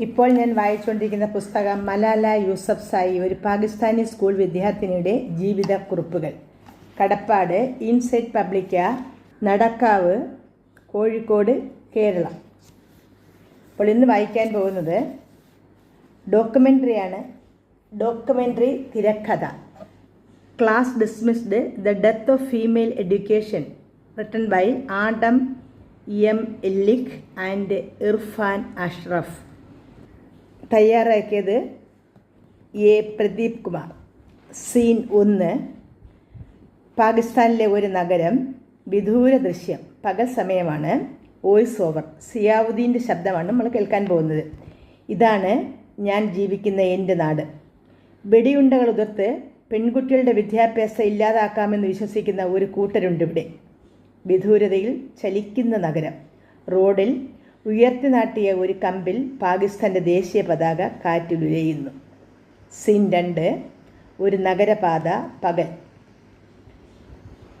ഇപ്പോൾ ഞാൻ വായിച്ചുകൊണ്ടിരിക്കുന്ന പുസ്തകം മലാല യൂസഫ് സായി ഒരു പാകിസ്ഥാനി സ്കൂൾ വിദ്യാർത്ഥിനിയുടെ ജീവിത കുറിപ്പുകൾ കടപ്പാട് ഇൻസൈറ്റ് പബ്ലിക്ക നടക്കാവ് കോഴിക്കോട് കേരളം. അപ്പോൾ ഇന്ന് വായിക്കാൻ പോകുന്നത് ഡോക്യുമെന്ററിയാണ് ഡോക്യുമെന്ററി തിരക്കഥ. Class dismissed the death of female education written by Adam M Ellick and Irfan Ashraf. തയ്യാറാക്കിയത് എ പ്രദീപ് കുമാർ. സീൻ ഒന്ന് പാകിസ്ഥാനിലെ ഒരു നഗരം വിദൂര ദൃശ്യം പകൽ സമയമാണ് വോയിസ് ഓവർ സിയാവുദ്ദീന്റെ ശബ്ദമാണ് നമ്മൾ കേൾക്കാൻ പോകുന്നത്. ഇതാണ് ഞാൻ ജീവിക്കുന്ന എന്റെ നാട്. വെടിയുണ്ടകൾ ഉതിർത്ത് പെൺകുട്ടികളുടെ വിദ്യാഭ്യാസം ഇല്ലാതാക്കാമെന്ന് വിശ്വസിക്കുന്ന ഒരു കൂട്ടരുണ്ട് ഇവിടെ. വിദൂരതയിൽ ചലിക്കുന്ന നഗരം. റോഡിൽ ഉയർത്തി നാട്ടിയ ഒരു കമ്പിൽ പാകിസ്ഥാന്റെ ദേശീയ പതാക കാറ്റിലുലയുന്നു സീൻ രണ്ട് ഒരു നഗരപാത പകൽ.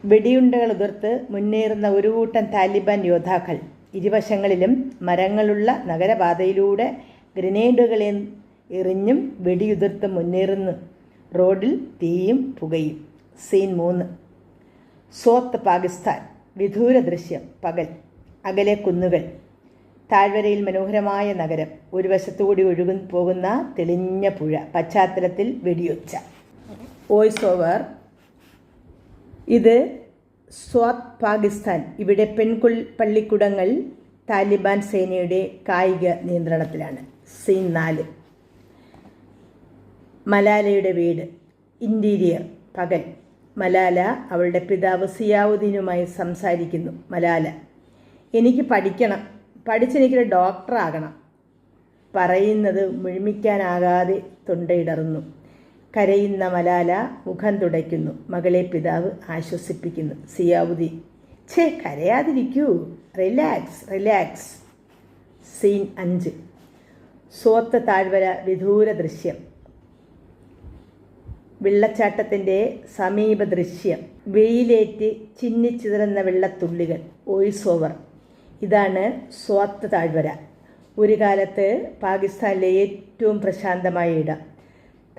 വെടിയുണ്ടകൾ ഉതിർത്ത് മുന്നേറുന്ന ഒരു കൂട്ടം താലിബാൻ യോദ്ധാക്കൾ. ഇരുവശങ്ങളിലും മരങ്ങളുള്ള നഗരപാതയിലൂടെ ഗ്രനേഡുകളെ എറിഞ്ഞും വെടിയുതിർത്ത് മുന്നേറുന്നു റോഡിൽ തീയും പുകയും. സീൻ മൂന്ന് സോത്ത് പാകിസ്ഥാൻ. വിദൂര ദൃശ്യം പകൽ. അകലെ കുന്നുകൾ. താഴ്വരയിൽ മനോഹരമായ നഗരം. ഒരു വശത്തുകൂടി ഒഴുകു പോകുന്ന തെളിഞ്ഞ പുഴ. പശ്ചാത്തലത്തിൽ വെടിയൊച്ച. വോയിസ് ഓവർ ഇത് സ്വാത് പാകിസ്ഥാൻ. ഇവിടെ പെൺകുൾ പള്ളിക്കുടങ്ങൾ താലിബാൻ സേനയുടെ കായിക നിയന്ത്രണത്തിലാണ്. സീൻ നാല്. മലാലയുടെ വീട്. ഇന്റീരിയർ പകൽ. മലാല അവളുടെ പിതാവ് സിയാവുദ്ദീനുമായി സംസാരിക്കുന്നു. മലാല എനിക്ക് പഠിക്കണം. പഠിച്ചെനിക്കൊരു ഡോക്ടറാകണം. പറയുന്നത് മുഴുമിക്കാനാകാതെ തൊണ്ടയിടറുന്നു. കരയുന്ന മലാല മുഖം തുടയ്ക്കുന്നു. മകളെ പിതാവ് ആശ്വസിപ്പിക്കുന്നു. സിയാവുദി ഛേ കരയാതിരിക്കൂ. Relax relax. സീൻ അഞ്ച്. സോത്ത താഴ്വര വിദൂര ദൃശ്യം. വെള്ളച്ചാട്ടത്തിന്റെ സമീപ ദൃശ്യം വെയിലേറ്റ് ചിന്നിച്ചിതറുന്ന വെള്ളത്തുള്ളികൾ. Voice over. ഇതാണ് സ്വാത്ത് താഴ്വര. ഒരു കാലത്ത് പാകിസ്ഥാനിലെ ഏറ്റവും പ്രശാന്തമായ ഇടം.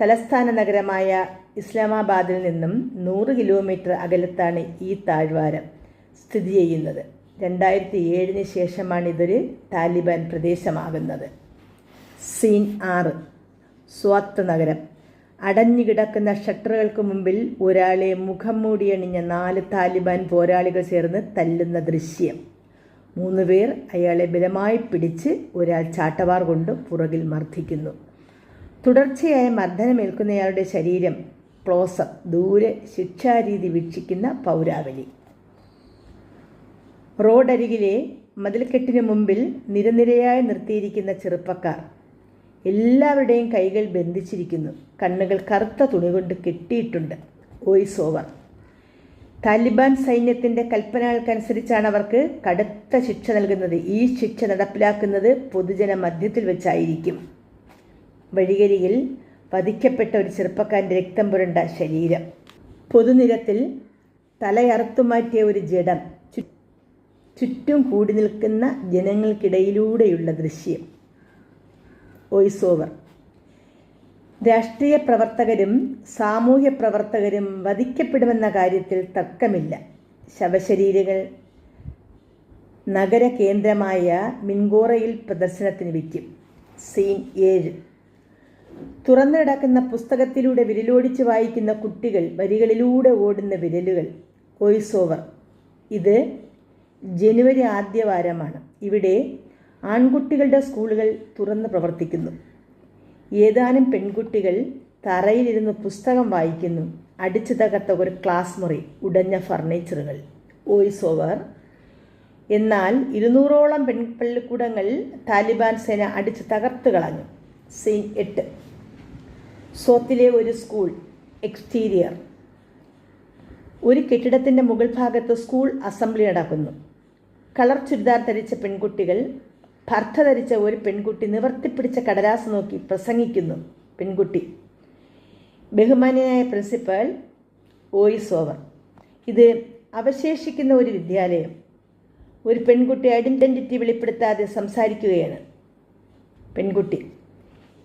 തലസ്ഥാന നഗരമായ ഇസ്ലാമാബാദിൽ നിന്നും നൂറ് കിലോമീറ്റർ അകലത്താണ് ഈ താഴ്വാരം സ്ഥിതി ചെയ്യുന്നത്. രണ്ടായിരത്തി ഏഴിന് ശേഷമാണ് ഇതൊരു താലിബാൻ പ്രദേശമാകുന്നത്. സീൻ ആറ് സ്വാത്ത് നഗരം. അടഞ്ഞുകിടക്കുന്ന ഷട്ടറുകൾക്ക് മുമ്പിൽ ഒരാളെ മുഖം മൂടിയണിഞ്ഞ നാല് താലിബാൻ പോരാളികൾ ചേർന്ന് തല്ലുന്ന ദൃശ്യം. മൂന്ന് പേർ അയാളെ ബലമായി പിടിച്ച് ഒരാൾ ചാട്ടവാർ കൊണ്ട് പുറകിൽ മർദ്ദിക്കുന്നു. തുടർച്ചയായ മർദ്ദനമേൽക്കുന്നയാളുടെ ശരീരം ക്ലോസപ്പ് ദൂരെ ശിക്ഷാരീതി വീക്ഷിക്കുന്ന പൗരാവലി. റോഡരികിലെ മതിൽക്കെട്ടിന് മുമ്പിൽ നിരനിരയായി നിർത്തിയിരിക്കുന്ന ചെറുപ്പക്കാർ എല്ലാവരുടെയും കൈകൾ ബന്ധിച്ചിരിക്കുന്നു. കണ്ണുകൾ കറുത്ത തുണി കൊണ്ട് കെട്ടിയിട്ടുണ്ട്. Voice over. താലിബാൻ സൈന്യത്തിന്റെ കൽപ്പനകൾക്കനുസരിച്ചാണ് അവർക്ക് കടുത്ത ശിക്ഷ നൽകുന്നത്. ഈ ശിക്ഷ നടപ്പിലാക്കുന്നത് പൊതുജന മധ്യത്തിൽ വെച്ചായിരിക്കും. വഴികരിയിൽ വധിക്കപ്പെട്ട ഒരു ചെറുപ്പക്കാരന്റെ രക്തം പുരണ്ട ശരീരം. പൊതുനിരത്തിൽ തലയറുത്തുമാറ്റിയ ഒരു ജഡം ചുറ്റും കൂടി നിൽക്കുന്ന ജനങ്ങൾക്കിടയിലൂടെയുള്ള ദൃശ്യം. Voice over. രാഷ്ട്രീയ പ്രവർത്തകരും സാമൂഹ്യ പ്രവർത്തകരും വധിക്കപ്പെടുമെന്ന കാര്യത്തിൽ തർക്കമില്ല. ശവശരീരങ്ങൾ നഗര കേന്ദ്രമായ മിൻഗോറയിൽ പ്രദർശനത്തിന് വയ്ക്കും. സീൻ ഏഴ്. തുറന്നു കിടക്കുന്ന പുസ്തകത്തിലൂടെ വിരലോടിച്ച് വായിക്കുന്ന കുട്ടികൾ വരികളിലൂടെ ഓടുന്ന വിരലുകൾ. Voice over. ഇത് ജനുവരി ആദ്യവാരമാണ്. ഇവിടെ ആൺകുട്ടികളുടെ സ്കൂളുകൾ തുറന്ന് പ്രവർത്തിക്കുന്നു. ഏതാനും പെൺകുട്ടികൾ തറയിലിരുന്ന് പുസ്തകം വായിക്കുന്നു. അടിച്ചു തകർത്ത ഒരു ക്ലാസ് മുറി ഉടഞ്ഞ ഫർണിച്ചറുകൾ. Voice over. എന്നാൽ ഇരുന്നൂറോളം പെൺപള്ളിക്കൂടങ്ങൾ താലിബാൻ സേന അടിച്ച് തകർത്ത് കളഞ്ഞു. സീൻ എട്ട്. സോത്തിലെ ഒരു സ്കൂൾ എക്സ്റ്റീരിയർ. ഒരു കെട്ടിടത്തിന്റെ മുകൾ ഭാഗത്ത് സ്കൂൾ അസംബ്ലി നടക്കുന്നു. കളർ ചുരിദാർ ധരിച്ച പെൺകുട്ടികൾ ഭർത്ത ധരിച്ച ഒരു പെൺകുട്ടി നിവർത്തിപ്പിടിച്ച കടലാസ് നോക്കി പ്രസംഗിക്കുന്നു. പെൺകുട്ടി. ബഹുമാന്യനായ പ്രിൻസിപ്പൽ വോയിസ് ഓവർ. ഇത് അവശേഷിക്കുന്ന ഒരു വിദ്യാലയം. ഒരു പെൺകുട്ടി ഐഡന്റിറ്റി വെളിപ്പെടുത്താതെ സംസാരിക്കുകയാണ്. പെൺകുട്ടി.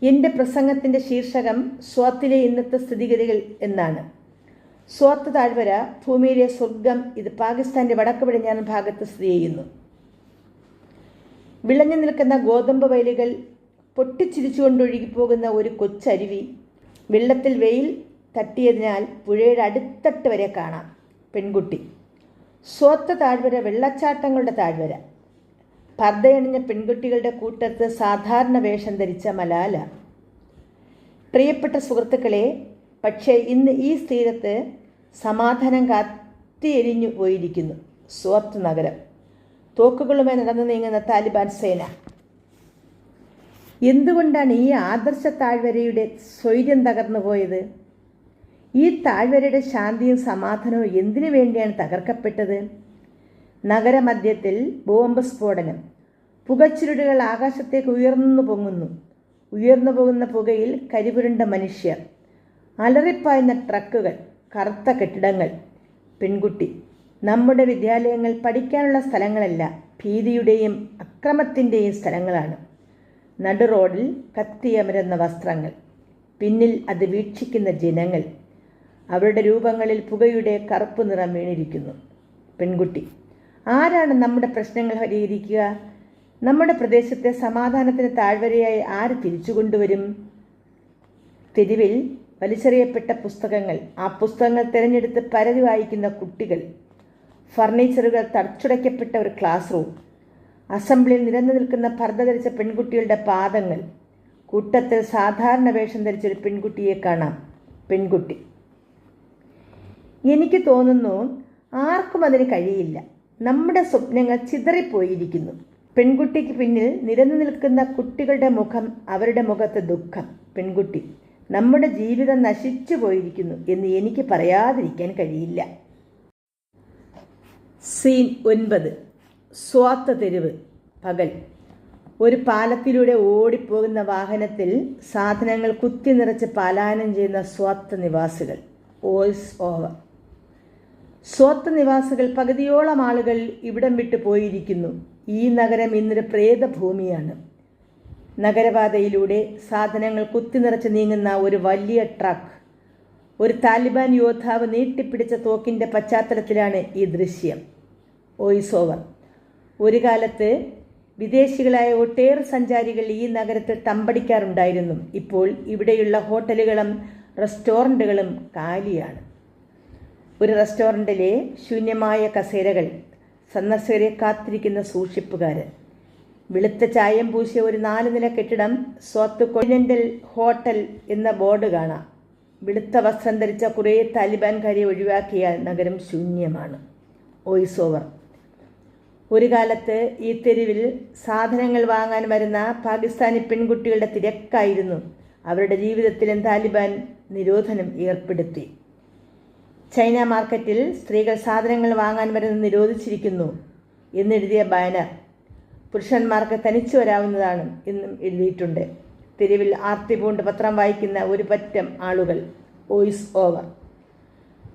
എന്റെ പ്രസംഗത്തിന്റെ ശീർഷകം സ്വാത്തിലെ ഇന്നത്തെ സ്ഥിതിഗതികൾ എന്നാണ്. സ്വാത്ത് താഴ്വര ഭൂമിയിലെ സ്വർഗം ഇത് പാകിസ്ഥാന്റെ വടക്ക് പടിഞ്ഞാറൻ ഭാഗത്ത് സ്ഥിതി ചെയ്യുന്നു. വിളഞ്ഞു നിൽക്കുന്ന ഗോതമ്പ് വയലുകൾ പൊട്ടിച്ചിരിച്ചുകൊണ്ടൊഴുകിപ്പോകുന്ന ഒരു കൊച്ചരുവി വെള്ളത്തിൽ വെയിൽ തട്ടിയതിനാൽ പുഴയുടെ അടുത്തട്ട് വരെ കാണാം. പെൺകുട്ടി. സ്വത്ത് താഴ്വര വെള്ളച്ചാട്ടങ്ങളുടെ താഴ്വര. പർദ്ദയണിഞ്ഞ പെൺകുട്ടികളുടെ കൂട്ടത്ത് സാധാരണ വേഷം ധരിച്ച മലാല. പ്രിയപ്പെട്ട സുഹൃത്തുക്കളെ പക്ഷേ ഇന്ന് ഈ തീരത്ത് സമാധാനം കത്തിയെരിഞ്ഞു പോയിരിക്കുന്നു സ്വത്ത് നഗരം. തോക്കുകളുമായി നടന്നു നീങ്ങുന്ന താലിബാൻ സേന. എന്തുകൊണ്ടാണ് ഈ ആദർശ താഴ്വരയുടെ സ്വൈര്യം തകർന്നു പോയത്? ഈ താഴ്വരയുടെ ശാന്തിയും സമാധാനവും എന്തിനു വേണ്ടിയാണ് തകർക്കപ്പെട്ടത്? നഗരമധ്യത്തിൽ ബോംബ് സ്ഫോടനം. പുകച്ചുരുടുകൾ ആകാശത്തേക്ക് ഉയർന്നു പൊങ്ങുന്നു. ഉയർന്നു പോകുന്ന പുകയിൽ കരിപുരണ്ട മനുഷ്യർ. അലറിപ്പായുന്ന ട്രക്കുകൾ കറുത്ത കെട്ടിടങ്ങൾ പെൺകുട്ടി. നമ്മുടെ വിദ്യാലയങ്ങൾ പഠിക്കാനുള്ള സ്ഥലങ്ങളല്ല ഭീതിയുടെയും അക്രമത്തിന്റെയും സ്ഥലങ്ങളാണ്. നടു റോഡിൽ കത്തിയമരുന്ന വസ്ത്രങ്ങൾ പിന്നിൽ അത് വീക്ഷിക്കുന്ന ജനങ്ങൾ. അവരുടെ രൂപങ്ങളിൽ പുകയുടെ കറുപ്പ് നിറം വീണിരിക്കുന്നു. പെൺകുട്ടി ആരാണ് നമ്മുടെ പ്രശ്നങ്ങൾ പരിഹരിക്കുക? നമ്മുടെ പ്രദേശത്തെ സമാധാനത്തിന് താഴ്വരയായി ആര് തിരിച്ചു കൊണ്ടുവരും? തെരുവിൽ വലിച്ചെറിയപ്പെട്ട പുസ്തകങ്ങൾ ആ പുസ്തകങ്ങൾ തിരഞ്ഞെടുത്ത് പരതി വായിക്കുന്ന കുട്ടികൾ. ഫർണിച്ചറുകൾ തടച്ചുടയ്ക്കപ്പെട്ട ഒരു ക്ലാസ് റൂം അസംബ്ലിയിൽ നിരന്നു നിൽക്കുന്ന പർദ്ദ ധരിച്ച പെൺകുട്ടികളുടെ പാദങ്ങൾ. കൂട്ടത്തിൽ സാധാരണ വേഷം ധരിച്ചൊരു പെൺകുട്ടിയെ കാണാം. പെൺകുട്ടി. എനിക്ക് തോന്നുന്നു ആർക്കും അതിന് കഴിയില്ല. നമ്മുടെ സ്വപ്നങ്ങൾ ചിതറിപ്പോയിരിക്കുന്നു. പെൺകുട്ടിക്ക് പിന്നിൽ നിരന്നു നിൽക്കുന്ന കുട്ടികളുടെ മുഖം അവരുടെ മുഖത്ത് ദുഃഖം. പെൺകുട്ടി നമ്മുടെ ജീവിതം നശിച്ചു പോയിരിക്കുന്നു എന്ന് എനിക്ക് പറയാതിരിക്കാൻ കഴിയില്ല. സീൻ ഒൻപത്. സ്വാത്ത തെരുവ്. പകൽ. ഒരു പാലത്തിലൂടെ ഓടിപ്പോകുന്ന വാഹനത്തിൽ സാധനങ്ങൾ കുത്തി നിറച്ച് പലായനം ചെയ്യുന്ന സ്വാത്ത നിവാസികൾ. വോയിസ് ഓവർ സ്വാത്ത നിവാസികൾ പകുതിയോളം ആളുകൾ ഇവിടം വിട്ടു പോയിരിക്കുന്നു. ഈ നഗരം ഇന്നൊരു പ്രേതഭൂമിയാണ്. നഗരപാതയിലൂടെ സാധനങ്ങൾ കുത്തി നിറച്ച് നീങ്ങുന്ന ഒരു വലിയ ട്രക്ക്. താലിബാൻ യോദ്ധാവ് നീട്ടിപ്പിടിച്ച തോക്കിന്റെ പശ്ചാത്തലത്തിലാണ് ഈ ദൃശ്യം. Voice over. ഒരു കാലത്ത് വിദേശികളായ ഒട്ടേറെ സഞ്ചാരികൾ ഈ നഗരത്തിൽ തമ്പടിക്കാറുണ്ടായിരുന്നു. ഇപ്പോൾ ഇവിടെയുള്ള ഹോട്ടലുകളും റെസ്റ്റോറന്റുകളും കാലിയാണ്. ഒരു റെസ്റ്റോറന്റിലെ ശൂന്യമായ കസേരകൾ സന്ദർശകരെ കാത്തിരിക്കുന്ന സൂക്ഷിപ്പുകാരൻ വെളുത്ത ചായം പൂശിയ ഒരു നാല് നില കെട്ടിടം സ്വത്ത് കൊഴിനന്റൽ ഹോട്ടൽ എന്ന ബോർഡ് കാണാം. വെളുത്ത വസ്ത്രം ധരിച്ച കുറേ താലിബാൻകാരെ ഒഴിവാക്കിയാൽ നഗരം ശൂന്യമാണ്. വോയിസ് ഓവർ ഒരു കാലത്ത് ഈ തെരുവിൽ സാധനങ്ങൾ വാങ്ങാൻ വരുന്ന പാകിസ്ഥാനി പെൺകുട്ടികളുടെ തിരക്കായിരുന്നു. അവരുടെ ജീവിതത്തിലും താലിബാൻ നിരോധനം ഏർപ്പെടുത്തി. ചൈന മാർക്കറ്റിൽ സ്ത്രീകൾ സാധനങ്ങൾ വാങ്ങാൻ വരുന്നത് നിരോധിച്ചിരിക്കുന്നു എന്നെഴുതിയ ബാനർ. പുരുഷന്മാർക്ക് തനിച്ചു വരാവുന്നതാണ് എന്നും എഴുതിയിട്ടുണ്ട്. തെരുവിൽ ആർത്തി പൂണ്ട് പത്രം വായിക്കുന്ന ഒരു പറ്റം ആളുകൾ. Voice over.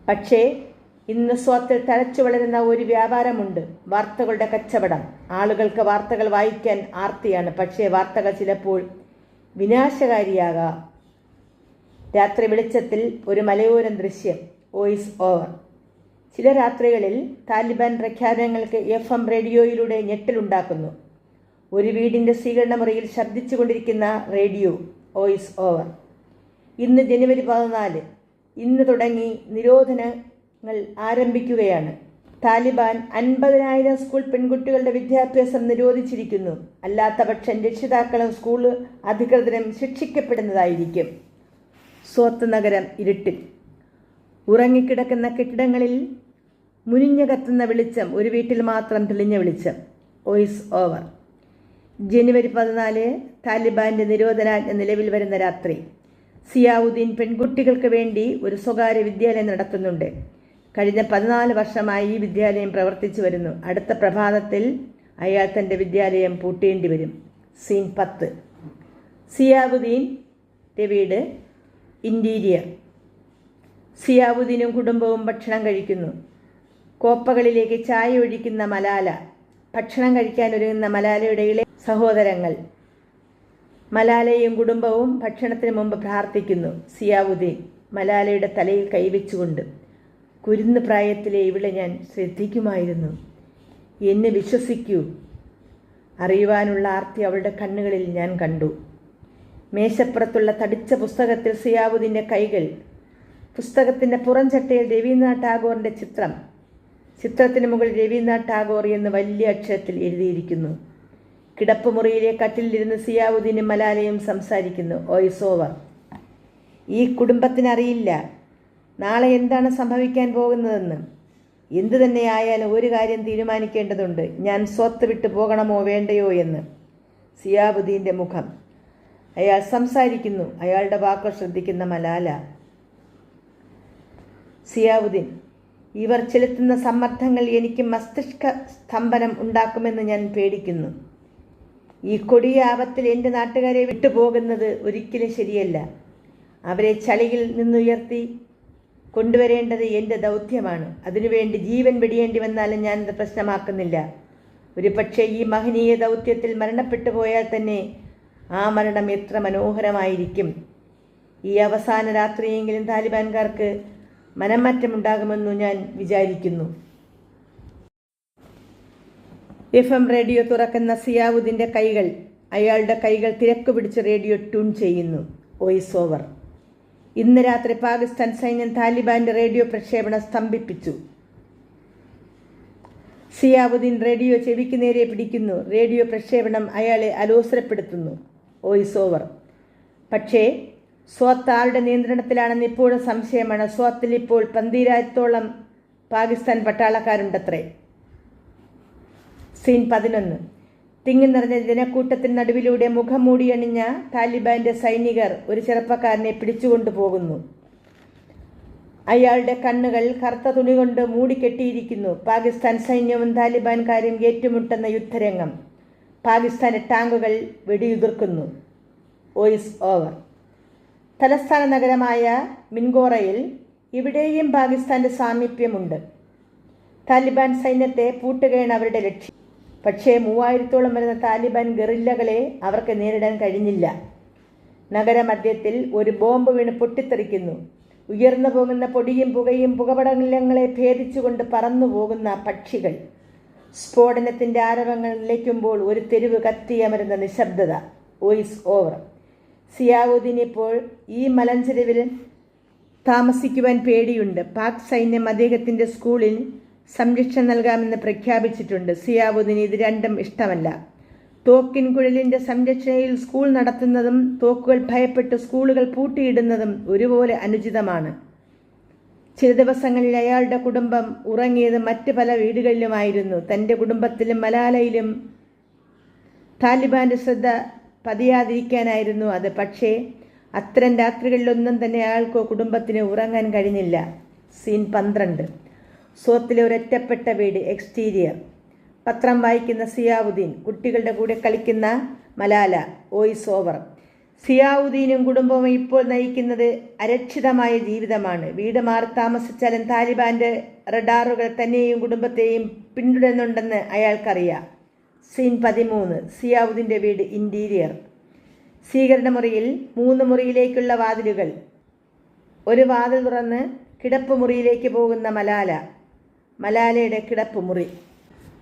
പക്ഷേ ഇന്ന് സ്വത്തിൽ തലച്ചു വളരുന്ന ഒരു വ്യാപാരമുണ്ട്. വാർത്തകളുടെ കച്ചവടം. ആളുകൾക്ക് വാർത്തകൾ വായിക്കാൻ ആർത്തിയാണ്. പക്ഷേ വാർത്തകൾ ചിലപ്പോൾ വിനാശകാരിയാകാം. രാത്രി വെളിച്ചത്തിൽ ഒരു മലയോരം ദൃശ്യം. Voice over. ചില രാത്രികളിൽ താലിബാൻ പ്രഖ്യാപനങ്ങൾക്ക് എഫ് എം റേഡിയോയിലൂടെ ഞെട്ടലുണ്ടാക്കുന്നു. ഒരു വീടിന്റെ സ്വീകരണ മുറിയിൽ ശബ്ദിച്ചുകൊണ്ടിരിക്കുന്ന റേഡിയോ വോയിസ് ഓവർ. ഇന്ന് ജനുവരി പതിനാല്. ഇന്ന് തുടങ്ങി നിരോധനങ്ങൾ ആരംഭിക്കുകയാണ്. താലിബാൻ അൻപതിനായിരം സ്കൂൾ പെൺകുട്ടികളുടെ വിദ്യാഭ്യാസം നിരോധിച്ചിരിക്കുന്നു. അല്ലാത്തപക്ഷം രക്ഷിതാക്കളും സ്കൂൾ അധികൃതരും ശിക്ഷിക്കപ്പെടുന്നതായിരിക്കും. സ്വത്ത് നഗരം ഇരുട്ടിൽ. ഉറങ്ങിക്കിടക്കുന്ന കെട്ടിടങ്ങളിൽ മുനിഞ്ഞു കത്തുന്ന വെളിച്ചം ഒരു വീട്ടിൽ മാത്രം തെളിഞ്ഞ വെളിച്ചം. Voice over. ജനുവരി പതിനാല് താലിബാന്റെ നിരോധനാജ്ഞ നിലവിൽ വരുന്ന രാത്രി. സിയാവുദ്ദീൻ പെൺകുട്ടികൾക്ക് വേണ്ടി ഒരു സ്വകാര്യ വിദ്യാലയം നടത്തുന്നുണ്ട്. കഴിഞ്ഞ പതിനാല് വർഷമായി ഈ വിദ്യാലയം പ്രവർത്തിച്ചു വരുന്നു. അടുത്ത പ്രഭാതത്തിൽ അയാൾ തന്റെ വിദ്യാലയം പൂട്ടേണ്ടി വരും. സീൻ പത്ത്. സിയാവുദ്ദീന്റെ വീട് ഇന്റീരിയർ സിയാവുദ്ദീനും കുടുംബവും ഭക്ഷണം കഴിക്കുന്നു. കോപ്പകളിലേക്ക് ചായ ഒഴിക്കുന്ന മലാല. ഭക്ഷണം കഴിക്കാൻ ഒരുങ്ങുന്ന മലാലയുടെ ഇളയ സഹോദരങ്ങൾ. മലാലയും കുടുംബവും ഭക്ഷണത്തിന് മുമ്പ് പ്രാർത്ഥിക്കുന്നു. സിയാവുദ്ദീൻ മലാലയുടെ തലയിൽ കൈവച്ചുകൊണ്ട്. കുരുന്ന് പ്രായത്തിലെ ഇവിടെ ഞാൻ ശ്രദ്ധിക്കുമായിരുന്നു. എന്നെ വിശ്വസിക്കൂ. അറിയുവാനുള്ള ആർത്തി അവളുടെ കണ്ണുകളിൽ ഞാൻ കണ്ടു. മേശപ്പുറത്തുള്ള തടിച്ച പുസ്തകത്തിൽ സിയാവുദ്ദീന്റെ കൈകൾ. പുസ്തകത്തിന്റെ പുറംചട്ടയിൽ രവീന്ദ്രനാഥ് ടാഗോറിന്റെ ചിത്രം. ചിത്രത്തിന് മുകളിൽ രവീന്ദ്രനാഥ് ടാഗോർ എന്ന് വലിയ അക്ഷരത്തിൽ എഴുതിയിരിക്കുന്നു. കിടപ്പുമുറിയിലെ കട്ടിലിരുന്ന് സിയാവുദ്ദീനും മലാലയും സംസാരിക്കുന്നു. വോയിസ് ഓവർ ഈ കുടുംബത്തിനറിയില്ല. നാളെ എന്താണ് സംഭവിക്കാൻ പോകുന്നതെന്ന്. എന്തു തന്നെയായാലും ഒരു കാര്യം തീരുമാനിക്കേണ്ടതുണ്ട്. ഞാൻ സ്വത്ത് വിട്ടു പോകണമോ വേണ്ടയോ എന്ന്. സിയാബുദ്ദീന്റെ മുഖം. അയാൾ സംസാരിക്കുന്നു. അയാളുടെ വാക്കുകൾ ശ്രദ്ധിക്കുന്ന മലാല. സിയാബുദ്ദീൻ ഇവർ ചെലുത്തുന്ന സമ്മർദ്ദങ്ങൾ എനിക്ക് മസ്തിഷ്ക സ്തംഭനം ഉണ്ടാക്കുമെന്ന് ഞാൻ പേടിക്കുന്നു. ഈ കൊടിയ ആപത്തിൽ എന്റെ നാട്ടുകാരെ വിട്ടുപോകുന്നത് ഒരിക്കലും ശരിയല്ല. അവരെ ചളിയിൽ നിന്നുയർത്തി കൊണ്ടുവരേണ്ടത് എന്റെ ദൗത്യമാണ്. അതിനുവേണ്ടി ജീവൻ വെടിയേണ്ടി വന്നാലും ഞാനത് പ്രശ്നമാക്കുന്നില്ല. ഒരു പക്ഷേ ഈ മഹനീയ ദൗത്യത്തിൽ മരണപ്പെട്ടു പോയാൽ തന്നെ ആ മരണം എത്ര മനോഹരമായിരിക്കും. ഈ അവസാന രാത്രിയെങ്കിലും താലിബാൻകാർക്ക് മനംമാറ്റമുണ്ടാകുമെന്നു ഞാൻ വിചാരിക്കുന്നു. എഫ് എം റേഡിയോ തുറക്കുന്ന സിയാവുദ്ദീന്റെ കൈകൾ അയാളുടെ കൈകൾ തിരക്ക് പിടിച്ച് റേഡിയോ ട്യൂൺ ചെയ്യുന്നു. Voice over. ഇന്ന് രാത്രി പാകിസ്ഥാൻ സൈന്യം താലിബാന്റെ റേഡിയോ പ്രക്ഷേപണം സ്തംഭിപ്പിച്ചു. സിയാവുദ്ദീൻ റേഡിയോ ചെവിക്ക് നേരെ പിടിക്കുന്നു. റേഡിയോ പ്രക്ഷേപണം അയാളെ അലോസരപ്പെടുത്തുന്നു. Voice over. പക്ഷേ സ്വത്ത് ആരുടെ നിയന്ത്രണത്തിലാണെന്ന് ഇപ്പോഴും സംശയമാണ്. സ്വത്തിൽ ഇപ്പോൾ പന്തീരായിരത്തോളം പാകിസ്ഥാൻ പട്ടാളക്കാരുണ്ടത്രേ. സീൻ പതിനൊന്ന്. തിങ്ങി നിറഞ്ഞ ജനക്കൂട്ടത്തിന് നടുവിലൂടെ മുഖം മൂടിയണിഞ്ഞ താലിബാന്റെ സൈനികർ ഒരു ചെറുപ്പക്കാരനെ പിടിച്ചുകൊണ്ടു പോകുന്നു. അയാളുടെ കണ്ണുകൾ കറുത്ത തുണി കൊണ്ട് മൂടിക്കെട്ടിയിരിക്കുന്നു. പാകിസ്ഥാൻ സൈന്യവും താലിബാൻകാരും ഏറ്റുമുട്ടുന്ന യുദ്ധരംഗം. പാകിസ്ഥാന്റെ ടാങ്കുകൾ വെടിയുതിർക്കുന്നു. Voice over. തലസ്ഥാന നഗരമായ മിൻഗോറയിൽ ഇവിടെയും പാകിസ്ഥാന്റെ സാമീപ്യമുണ്ട്. താലിബാൻ സൈന്യത്തെ പൂട്ടുകയാണ് അവരുടെ ലക്ഷ്യം. പക്ഷേ മൂവായിരത്തോളം വരുന്ന താലിബാൻ ഗറില്ലകളെ അവർക്ക് നേരിടാൻ കഴിഞ്ഞില്ല. നഗരമധ്യത്തിൽ ഒരു ബോംബ് വീണ് പൊട്ടിത്തെറിക്കുന്നു. ഉയർന്നു പോകുന്ന പൊടിയും പുകയും പുകപടലങ്ങളെ ഭേദിച്ചുകൊണ്ട് പറന്നു പോകുന്ന പക്ഷികൾ. സ്ഫോടനത്തിന്റെ ആരവങ്ങൾ നിലയ്ക്കുമ്പോൾ ഒരു തെരുവ് കത്തിയമരുന്ന നിശബ്ദത. Voice over. സിയാവുദ്ദീൻ ഇപ്പോൾ ഈ മലഞ്ചെരുവിൽ താമസിക്കുവാൻ പേടിയുണ്ട്. പാക് സൈന്യം അദ്ദേഹത്തിന്റെ സ്കൂളിൽ സംരക്ഷണം നൽകാമെന്ന് പ്രഖ്യാപിച്ചിട്ടുണ്ട്. സിയാവുദ്ദീൻ ഇത് രണ്ടും ഇഷ്ടമല്ല. തോക്കിൻ കുഴലിന്റെ സംരക്ഷണയിൽ സ്കൂൾ നടത്തുന്നതും തോക്കുകൾ ഭയപ്പെട്ട് സ്കൂളുകൾ പൂട്ടിയിടുന്നതും ഒരുപോലെ അനുചിതമാണ്. ചില ദിവസങ്ങളിൽ അയാളുടെ കുടുംബം ഉറങ്ങിയത് മറ്റ് പല വീടുകളിലുമായിരുന്നു. തന്റെ കുടുംബത്തിലും മലാലയിലും താലിബാന്റെ ശ്രദ്ധ പതിയാതിരിക്കാനായിരുന്നു അത്. പക്ഷേ അത്തരം രാത്രികളിലൊന്നും തന്നെ അയാൾക്കോ കുടുംബത്തിന് ഉറങ്ങാൻ കഴിഞ്ഞില്ല. സീൻ പന്ത്രണ്ട്. സോത്തിലെ ഒരൊറ്റപ്പെട്ട വീട് എക്സ്റ്റീരിയർ പത്രം വായിക്കുന്ന സിയാവുദ്ദീൻ കുട്ടികളുടെ കൂടെ കളിക്കുന്ന മലാല വോയിസ് ഓവർ സിയാവുദ്ദീനും കുടുംബവും ഇപ്പോൾ നയിക്കുന്നത് അരക്ഷിതമായ ജീവിതമാണ്. വീട് മാറി താമസിച്ചാലും താലിബാന്റെ റഡാറുകൾ തന്നെയും കുടുംബത്തെയും പിന്തുടരുന്നുണ്ടെന്ന് അയാൾക്കറിയാം. സീൻ പതിമൂന്ന് സിയാവുദ്ദീന്റെ വീട് ഇന്റീരിയർ സ്വീകരണ മുറിയിൽ മൂന്ന് മുറിയിലേക്കുള്ള വാതിലുകൾ. ഒരു വാതിൽ തുറന്ന് കിടപ്പ് മുറിയിലേക്ക് പോകുന്ന മലാല. മലാലയുടെ കിടപ്പ് മുറി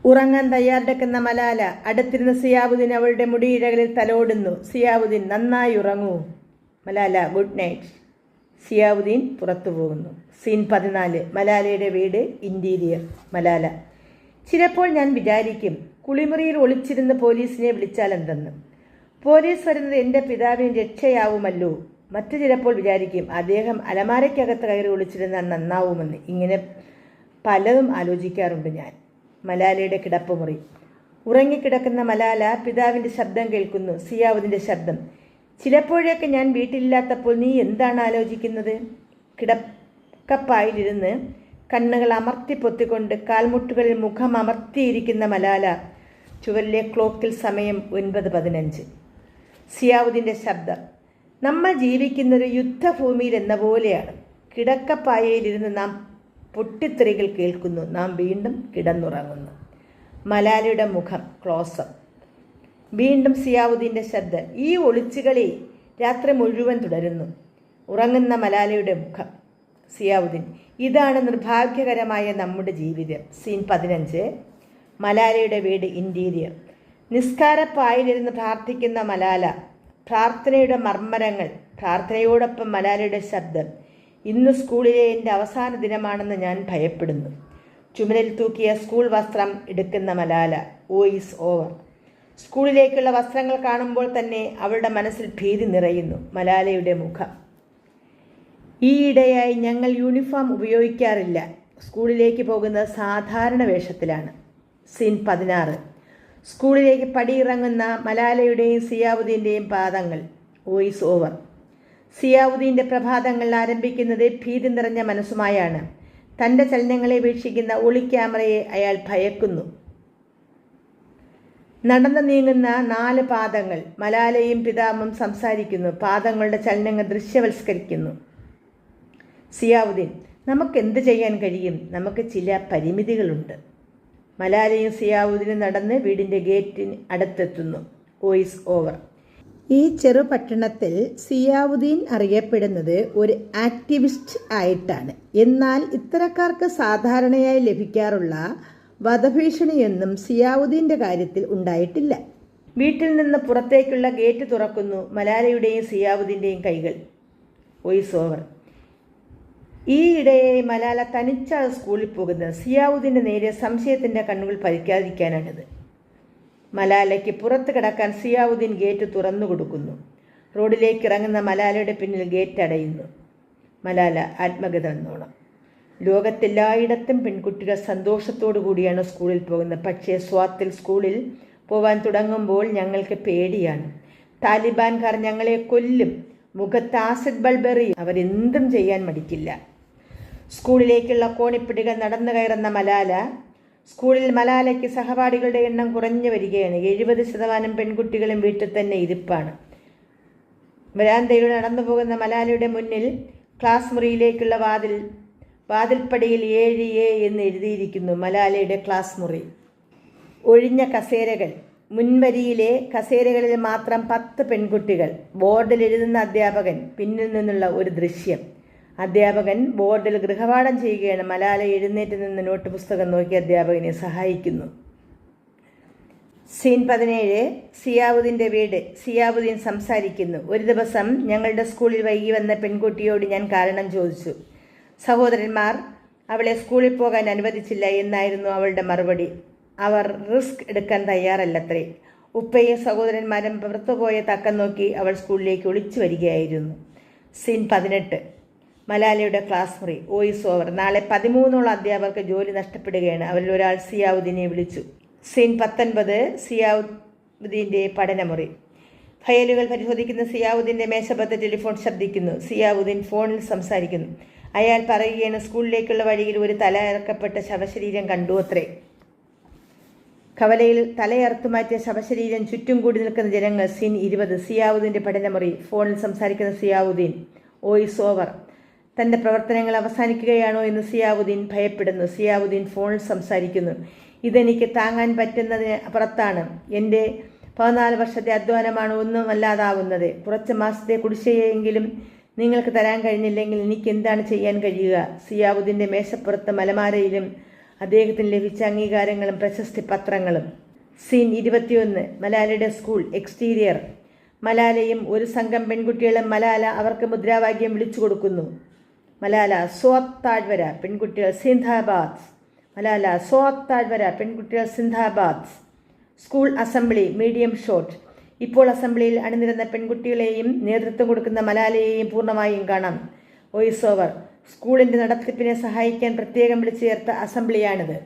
ഉറങ്ങാൻ തയ്യാറെടുക്കുന്ന മലാല അടുത്തിരുന്ന സിയാബുദ്ദീൻ അവളുടെ മുടിയിഴകളിൽ തലോടുന്നു. സിയാബുദ്ദീൻ നന്നായി ഉറങ്ങൂ. മലാല ഗുഡ് നൈറ്റ് സിയാബുദ്ദീൻ പുറത്തു പോകുന്നു. സീൻ പതിനാല്. മലാലയുടെ വീട് ഇന്റീരിയർ മലാല ചിലപ്പോൾ ഞാൻ വിചാരിക്കും കുളിമുറിയിൽ ഒളിച്ചിരുന്ന് പോലീസിനെ വിളിച്ചാൽ എന്തെന്ന്. പോലീസ് വരുന്നത് എന്റെ പിതാവിന് രക്ഷയാവുമല്ലോ. മറ്റു ചിലപ്പോൾ വിചാരിക്കും അദ്ദേഹം അലമാരയ്ക്കകത്ത് കയറി ഒളിച്ചിരുന്നാൽ നന്നാവുമെന്ന്. ഇങ്ങനെ പലതും ആലോചിക്കാറുണ്ട് ഞാൻ. മലാലയുടെ കിടപ്പുമുറി. ഉറങ്ങിക്കിടക്കുന്ന മലാല പിതാവിന്റെ ശബ്ദം കേൾക്കുന്നു സിയാവുദിന്റെ ശബ്ദം. ചിലപ്പോഴൊക്കെ ഞാൻ വീട്ടിലില്ലാത്തപ്പോൾ നീ എന്താണ് ആലോചിക്കുന്നത്? കിടക്കപ്പായിലിരുന്ന് കണ്ണുകൾ അമർത്തി പൊത്തിക്കൊണ്ട് കാൽമുട്ടുകളിൽ മുഖം അമർത്തിയിരിക്കുന്ന മലാല ചുവരിലെ ക്ലോക്കിൽ സമയം ഒൻപത് പതിനഞ്ച്. സിയാവുദിന്റെ ശബ്ദം. നമ്മൾ ജീവിക്കുന്നൊരു യുദ്ധഭൂമിയിൽ എന്ന പോലെയാണ്. കിടക്കപ്പായയിലിരുന്ന് നാം പൊട്ടിത്തെറികൾ കേൾക്കുന്നു. നാം വീണ്ടും കിടന്നുറങ്ങുന്നു. മലാലിയുടെ മുഖം ക്ലോസപ്പ് വീണ്ടും സിയാവുദ്ദീന്റെ ശബ്ദം. ഈ ഒളിച്ചുകളി രാത്രി മുഴുവൻ തുടരുന്നു. ഉറങ്ങുന്ന മലാലയുടെ മുഖം. സിയാവുദ്ദീൻ ഇതാണ് നിർഭാഗ്യകരമായ നമ്മുടെ ജീവിതം. സീൻ പതിനഞ്ച്. മലാലയുടെ വീട് ഇന്റീരിയർ നിസ്കാരപ്പായിലിരുന്ന് പ്രാർത്ഥിക്കുന്ന മലാല പ്രാർത്ഥനയുടെ മർമ്മരങ്ങൾ പ്രാർത്ഥനയോടൊപ്പം മലാലയുടെ ശബ്ദം. ഇന്ന് സ്കൂളിലെ എന്റെ അവസാന ദിനമാണെന്ന് ഞാൻ ഭയപ്പെടുന്നു. ചുമലിൽ തൂക്കിയ സ്കൂൾ വസ്ത്രം എടുക്കുന്ന മലാല ഓ ഈസ് ഓവർ സ്കൂളിലേക്കുള്ള വസ്ത്രങ്ങൾ കാണുമ്പോൾ തന്നെ അവളുടെ മനസ്സിൽ ഭീതി നിറയുന്നു മലാലയുടെ മുഖം. ഈയിടെയായി ഞങ്ങൾ യൂണിഫോം ഉപയോഗിക്കാറില്ല. സ്കൂളിലേക്ക് പോകുന്ന സാധാരണ വേഷത്തിലാണ്. സീൻ പതിനാറ്. സ്കൂളിലേക്ക് പടിയിറങ്ങുന്ന മലാലയുടെയും സിയാബുദ്ദീന്റെയും പാദങ്ങൾ വോയിസ് ഓവർ സിയാവുദ്ദീന്റെ പ്രഭാതങ്ങൾ ആരംഭിക്കുന്നത് ഭീതി നിറഞ്ഞ മനസ്സുമായാണ്. തന്റെ ചലനങ്ങളെ വീക്ഷിക്കുന്ന ഒളി ക്യാമറയെ അയാൾ ഭയക്കുന്നു. നടന്നു നീങ്ങുന്ന നാല് പാദങ്ങൾ മലാലയും പിതാമും സംസാരിക്കുന്നു. പാദങ്ങളുടെ ചലനങ്ങൾ ദൃശ്യവൽസ്കരിക്കുന്നു സിയാവുദ്ദീൻ നമുക്ക് എന്ത് ചെയ്യാൻ കഴിയും? നമുക്ക് ചില പരിമിതികളുണ്ട്. മലാലയും സിയാവുദ്ദീനും നടന്ന് വീടിന്റെ ഗേറ്റിന് അടുത്തെത്തുന്നു. Voice over. ഈ ചെറു പട്ടണത്തിൽ സിയാവുദ്ദീൻ അറിയപ്പെടുന്നത് ഒരു ആക്ടിവിസ്റ്റ് ആയിട്ടാണ്. എന്നാൽ ഇത്തരക്കാർക്ക് സാധാരണയായി ലഭിക്കാറുള്ള വധഭീഷണിയൊന്നും സിയാവുദ്ദീന്റെ കാര്യത്തിൽ ഉണ്ടായിട്ടില്ല. വീട്ടിൽ നിന്ന് പുറത്തേക്കുള്ള ഗേറ്റ് തുറക്കുന്നു മലാലയുടെയും സിയാവുദ്ദീന്റെയും കൈകൾ. Voice over. ഈയിടെയെ മലാല തനിച്ചാണ് സ്കൂളിൽ പോകുന്നത്. സിയാവുദ്ദീന്റെ നേരെ സംശയത്തിന്റെ കണ്ണുകൾ പരിക്കാതിരിക്കാനാണിത് മലാലയ്ക്ക് പുറത്ത് കിടക്കാൻ സിയാവുദ്ദീൻ ഗേറ്റ് തുറന്നു കൊടുക്കുന്നു. റോഡിലേക്ക് ഇറങ്ങുന്ന മലാലയുടെ പിന്നിൽ ഗേറ്റ് അടയുന്നു. മലാല ആത്മഗത എന്നോണം ലോകത്തെല്ലായിടത്തും പെൺകുട്ടികൾ സന്തോഷത്തോടു കൂടിയാണ് സ്കൂളിൽ പോകുന്നത്. പക്ഷേ സ്വാത്തിൽ സ്കൂളിൽ പോവാൻ തുടങ്ങുമ്പോൾ ഞങ്ങൾക്ക് പേടിയാണ്. താലിബാൻകാർ ഞങ്ങളെ കൊല്ലും. മുഖത്ത് ആസിഡ് ബൾബെറി അവരെന്തും ചെയ്യാൻ മടിക്കില്ല. സ്കൂളിലേക്കുള്ള കോണിപ്പിടികൾ നടന്നു കയറുന്ന മലാല സ്കൂളിൽ മലാലയ്ക്ക് സഹപാഠികളുടെ എണ്ണം കുറഞ്ഞു വരികയാണ്. എഴുപത് ശതമാനം പെൺകുട്ടികളും വീട്ടിൽ തന്നെ ഇരിപ്പാണ്. വരാന്തയിലൂടെ നടന്നു പോകുന്ന മലാലയുടെ മുന്നിൽ ക്ലാസ് മുറിയിലേക്കുള്ള വാതിൽ വാതിൽപ്പടിയിൽ ഏഴ് എ എന്ന് എഴുതിയിരിക്കുന്നു മലാലയുടെ ക്ലാസ് മുറി. ഒഴിഞ്ഞ കസേരകൾ. മുൻവരിയിലെ കസേരകളിൽ മാത്രം പത്ത് പെൺകുട്ടികൾ. ബോർഡിൽ എഴുതുന്ന അധ്യാപകൻ പിന്നിൽ നിന്നുള്ള ഒരു ദൃശ്യം. അധ്യാപകൻ ബോർഡിൽ ഗൃഹപാഠം ചെയ്യുകയാണ്. മലാല എഴുന്നേറ്റ് നിന്ന് നോട്ട് പുസ്തകം നോക്കി അധ്യാപകനെ സഹായിക്കുന്നു. സീൻ പതിനേഴ് സിയാവുദ്ദീന്റെ വീട്. സിയാവുദ്ദീൻ സംസാരിക്കുന്നു. ഒരു ദിവസം ഞങ്ങളുടെ സ്കൂളിൽ വൈകി വന്ന പെൺകുട്ടിയോട് ഞാൻ കാരണം ചോദിച്ചു. സഹോദരന്മാർ അവളെ സ്കൂളിൽ പോകാൻ അനുവദിച്ചില്ല എന്നായിരുന്നു അവളുടെ മറുപടി. അവർ റിസ്ക് എടുക്കാൻ തയ്യാറല്ലത്രേ. ഉപ്പയും സഹോദരന്മാരും പുറത്തുപോയ തക്കം നോക്കി അവൾ സ്കൂളിലേക്ക് ഒളിച്ചു വരികയായിരുന്നു. സീൻ പതിനെട്ട് മലാലയുടെ ക്ലാസ് മുറി വോയിസ് ഓവർ. നാളെ പതിമൂന്നോളം അധ്യാപകർക്ക് ജോലി നഷ്ടപ്പെടുകയാണ്. അവരിൽ ഒരാൾ സിയാവുദ്ദീനെ വിളിച്ചു. സീൻ പത്തൊൻപത് സിയാവുദ്ദീന്റെ പഠനമുറി. ഫയലുകൾ പരിശോധിക്കുന്ന സിയാവുദ്ദീന്റെ മേശപ്പത്ത് ടെലിഫോൺ ശബ്ദിക്കുന്നു. സിയാവുദ്ദീൻ ഫോണിൽ സംസാരിക്കുന്നു. അയാൾ പറയുകയാണ് സ്കൂളിലേക്കുള്ള വഴിയിൽ ഒരു തല ഇറക്കപ്പെട്ട ശവശരീരം കണ്ടു അത്രേ. കവലയിൽ തലയറുത്തു മാറ്റിയ ശവശരീരം ചുറ്റും കൂടി നിൽക്കുന്ന ജനങ്ങൾ സീൻ ഇരുപത് സിയാവുദ്ദീന്റെ പഠനമുറി. ഫോണിൽ സംസാരിക്കുന്ന സിയാവുദ്ദീൻ ഓയിസ് ഓവർ. തന്റെ പ്രവർത്തനങ്ങൾ അവസാനിക്കുകയാണോ എന്ന് സിയാവുദ്ദീൻ ഭയപ്പെടുന്നു. സിയാവുദ്ദീൻ ഫോണിൽ സംസാരിക്കുന്നു. ഇതെനിക്ക് താങ്ങാൻ പറ്റുന്നതിന് അപ്പുറത്താണ്. എന്റെ പതിനാല് വർഷത്തെ അധ്വാനമാണ് ഒന്നും അല്ലാതാവുന്നത് കുറച്ച് മാസത്തെ കുടിശ്ശികയെങ്കിലും നിങ്ങൾക്ക് തരാൻ കഴിഞ്ഞില്ലെങ്കിൽ എനിക്ക് എന്താണ് ചെയ്യാൻ കഴിയുക? സിയാവുദ്ദീന്റെ മേശപ്പുറത്ത് മലമാരയിലും അദ്ദേഹത്തിന് ലഭിച്ച അംഗീകാരങ്ങളും പ്രശസ്തി പത്രങ്ങളും. സീൻ ഇരുപത്തിയൊന്ന്. മലാലയുടെ സ്കൂൾ എക്സ്റ്റീരിയർ. മലാലയും ഒരു സംഘം പെൺകുട്ടികളും മലാല അവർക്ക് മുദ്രാവാക്യം വിളിച്ചു കൊടുക്കുന്നു മലാല സ്വാത് താഴ്വര പെൺകുട്ടികൾ സിന്ധാബാദ് മലാല സ്വാത് താഴ്വര പെൺകുട്ടികൾ സിന്ധാബാദ് സ്കൂൾ അസംബ്ലി മീഡിയം ഷോട്ട്. ഇപ്പോൾ അസംബ്ലിയിൽ അണിനിരുന്ന പെൺകുട്ടികളെയും നേതൃത്വം കൊടുക്കുന്ന മലാലയെയും പൂർണമായും കാണാം. Voice over. സ്കൂളിന്റെ നടത്തിപ്പിനെ സഹായിക്കാൻ പ്രത്യേകം വിളിച്ചു ചേർത്ത അസംബ്ലിയാണിത്.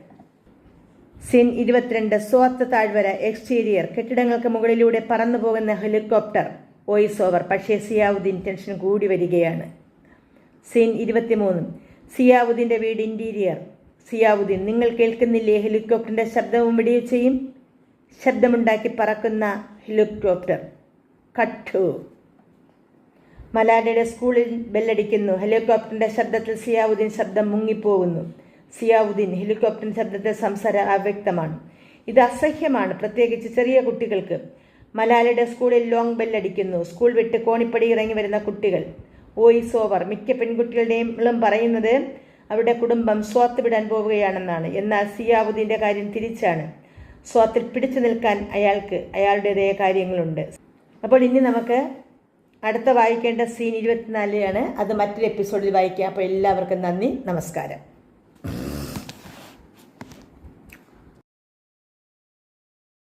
സിൻ ഇരുപത്തിരണ്ട് സ്വാത്ത് താഴ്വര എക്സ്റ്റീരിയർ. കെട്ടിടങ്ങൾക്ക് മുകളിലൂടെ പറന്നു പോകുന്ന ഹെലികോപ്റ്റർ. Voice over. പക്ഷേ സിയാവുദ്ദീൻ ടെൻഷൻ കൂടി വരികയാണ്. സീൻ ഇരുപത്തിമൂന്ന്. സിയാവുദ്ദീന്റെ വീട് ഇന്റീരിയർ സിയാവുദ്ദീൻ നിങ്ങൾ കേൾക്കുന്നില്ലേ ഹെലികോപ്റ്ററിന്റെ ശബ്ദവും വെടിവെച്ചയും ശബ്ദമുണ്ടാക്കി പറക്കുന്ന ഹെലികോപ്റ്റർ. കട്ടു. മലാലയുടെ സ്കൂളിൽ ബെല്ലടിക്കുന്നു. ഹെലികോപ്റ്ററിന്റെ ശബ്ദത്തിൽ സിയാവുദ്ദീൻ ശബ്ദം മുങ്ങിപ്പോകുന്നു. സിയാവുദ്ദീൻ ഹെലികോപ്റ്റർ ശബ്ദത്തെ സംസാരം അവ്യക്തമാണ്. ഇത് അസഹ്യമാണ് പ്രത്യേകിച്ച് ചെറിയ കുട്ടികൾക്ക്. മലാലയുടെ സ്കൂളിൽ ലോങ് ബെല്ലടിക്കുന്നു. സ്കൂൾ വിട്ട് കോണിപ്പടി ഇറങ്ങി വരുന്ന കുട്ടികൾ. വോയിസ് ഓവർ മിക്ക പെൺകുട്ടികളുടെയും പറയുന്നത് അവരുടെ കുടുംബം സ്വാത്ത് വിടാൻ പോവുകയാണെന്നാണ്. എന്നാൽ സിയാവുദ്ദീന്റെ കാര്യം തിരിച്ചാണ്. സ്വാത്തിൽ പിടിച്ചു നിൽക്കാൻ അയാൾക്ക് അയാളുടേതായ കാര്യങ്ങളുണ്ട്. അപ്പോൾ ഇനി നമുക്ക് അടുത്ത വായിക്കേണ്ട സീൻ ഇരുപത്തിനാലിലാണ്. അത് മറ്റൊരു എപ്പിസോഡിൽ വായിക്കാം. അപ്പോൾ എല്ലാവർക്കും നന്ദി. നമസ്കാരം.